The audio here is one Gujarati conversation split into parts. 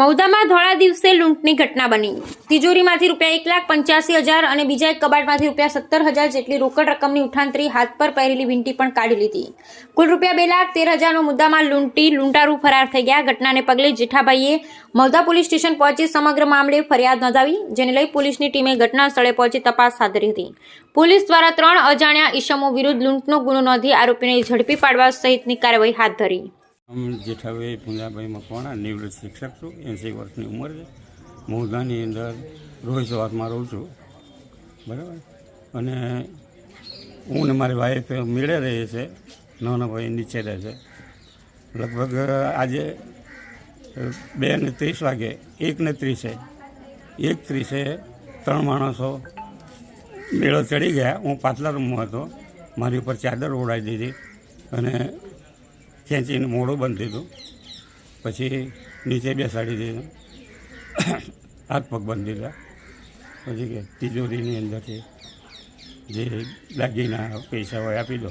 મૌદામાં ધોળા દિવસે લૂંટની ઘટના બની. તિજોરીમાંથી રૂપિયા એક લાખ પંચ્યાસી હજાર અને બીજા એક કબાટમાંથી રૂપિયા સત્તર હજાર જેટલી રોકડ રકમની ઉઠાંતરી હાથ પર પહેરેલી વીંટી પણ કાઢી લીધી. કુલ રૂપિયા બે લાખ તેર હજારનો મુદ્દામાં લૂંટી લૂંટારૂ ફરાર થઈ ગયા. ઘટનાને પગલે જેઠાભાઈએ મૌદા પોલીસ સ્ટેશન પહોંચી સમગ્ર મામલે ફરિયાદ નોંધાવી, જેને લઈ પોલીસની ટીમે ઘટના સ્થળે પહોંચી તપાસ હાથ ધરી હતી. પોલીસ દ્વારા ત્રણ અજાણ્યા ઈસમો વિરુદ્ધ લૂંટનો ગુનો નોંધી આરોપીને ઝડપી પાડવા સહિતની કાર્યવાહી હાથ ધરી. હું જેઠાભાઈ પુંજાભાઈ મકવાણા નિવૃત્ત શિક્ષક છું એંસી વર્ષની ઉંમર છે. મૌદાની અંદર રોહિતવાસમાં રહું છું. બરાબર? અને હું ને મારી વાઈફ મેળે રહીએ છે નાના ભાઈ નીચે રહે છે. લગભગ આજે બે ને ત્રીસ વાગે, એક ને ત્રીસે, એક ત્રીસે ત્રણ માણસો મેળો ચડી ગયા. હું પાછલા રૂમમાં હતો. મારી ઉપર ચાદર ઓઢાઈ દીધી અને ખેંચીને મોઢું બંધ દીધો પછી નીચે બેસાડી દીધું. હાથ પગ બંધ દીધા પછી કે તિજોરીની અંદરથી જે દાગીના પૈસા હોય આપી દો.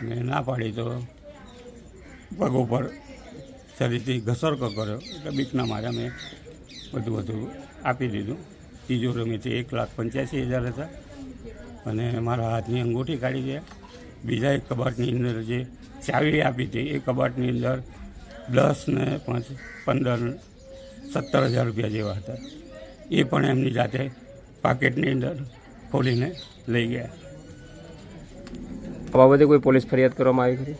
અને ના પાડી તો પગ ઉપર શરીરથી ઘસરકો કર્યો. એટલે બીકના મારે મેં બધું બધું આપી દીધું. તિજોરીમાંથી એક લાખ પંચ્યાસી હજાર હતા. અને મારા હાથની અંગૂઠી કાઢી ગયા બીજા એક કબાટની અંદર જે ચાવી આપી હતી એ કબાટની અંદર દસ ને પાંચ પંદર સત્તર હજાર રૂપિયા જેવા હતા. એ પણ એમની જાતે પાકેટની અંદર ખોલીને લઈ ગયા. આ બાબતે કોઈ પોલીસ ફરિયાદ કરવામાં આવી ખરી?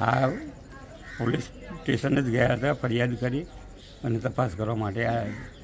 હા પોલીસ સ્ટેશન જ ગયા હતા ફરિયાદ કરી અને તપાસ કરવા માટે આવ્યા